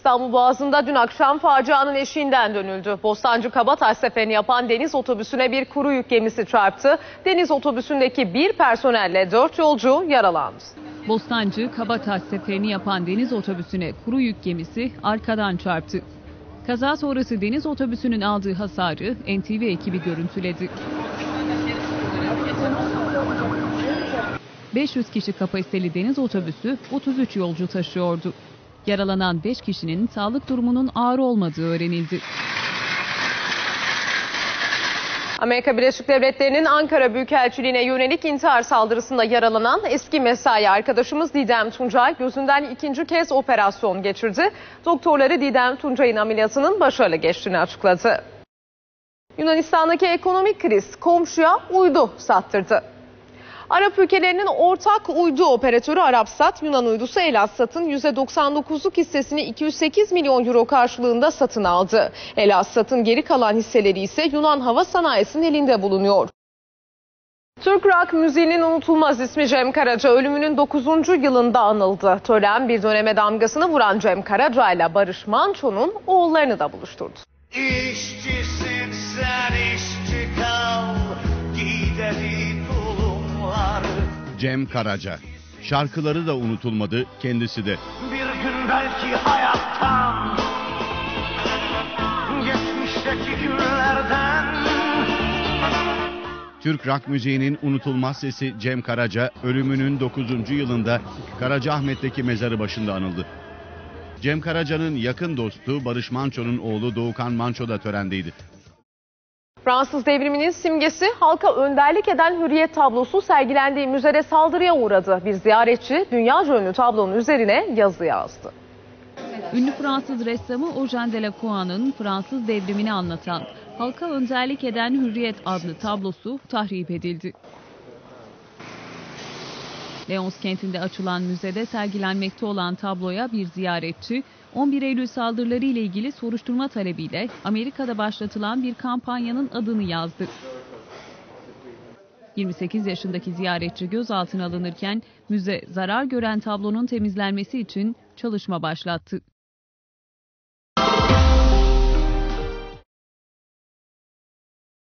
İstanbul Boğazı'nda dün akşam facianın eşiğinden dönüldü. Bostancı Kabataş seferini yapan deniz otobüsüne bir kuru yük gemisi çarptı. Deniz otobüsündeki bir personelle dört yolcu yaralandı. Bostancı Kabataş seferini yapan deniz otobüsüne kuru yük gemisi arkadan çarptı. Kaza sonrası deniz otobüsünün aldığı hasarı NTV ekibi görüntüledi. 500 kişi kapasiteli deniz otobüsü 33 yolcu taşıyordu. Yaralanan 5 kişinin sağlık durumunun ağır olmadığı öğrenildi. Amerika Birleşik Devletleri'nin Ankara Büyükelçiliğine yönelik intihar saldırısında yaralanan eski mesai arkadaşımız Didem Tuncay gözünden ikinci kez operasyon geçirdi. Doktorları Didem Tuncay'ın ameliyatının başarılı geçtiğini açıkladı. Yunanistan'daki ekonomik kriz komşuya uydu sattırdı. Arap ülkelerinin ortak uydu operatörü Arapsat, Yunan uydusu Elassat'ın %99'luk hissesini 208 milyon euro karşılığında satın aldı. Elassat'ın geri kalan hisseleri ise Yunan hava sanayisinin elinde bulunuyor. Türk rock müziğinin unutulmaz ismi Cem Karaca ölümünün 9. yılında anıldı. Tören bir döneme damgasını vuran Cem Karaca ile Barış Manço'nun oğullarını da buluşturdu. İşçisin Cem Karaca. Şarkıları da unutulmadı, kendisi de. Bir gün belki hayattan Geçmişteki günlerden Türk rock müziğinin unutulmaz sesi Cem Karaca ölümünün 9. yılında Karacaahmet'teki mezarı başında anıldı. Cem Karaca'nın yakın dostu Barış Manço'nun oğlu Doğukan Manço da törendeydi. Fransız devriminin simgesi halka önderlik eden hürriyet tablosu sergilendiği müzede saldırıya uğradı. Bir ziyaretçi dünyaca ünlü tablonun üzerine yazı yazdı. Ünlü Fransız ressamı Eugène Delacroix'ın Fransız devrimini anlatan Halka Önderlik Eden Hürriyet adlı tablosu tahrip edildi. Leons kentinde açılan müzede sergilenmekte olan tabloya bir ziyaretçi 11 Eylül saldırıları ile ilgili soruşturma talebiyle Amerika'da başlatılan bir kampanyanın adını yazdı. 28 yaşındaki ziyaretçi gözaltına alınırken müze zarar gören tablonun temizlenmesi için çalışma başlattı.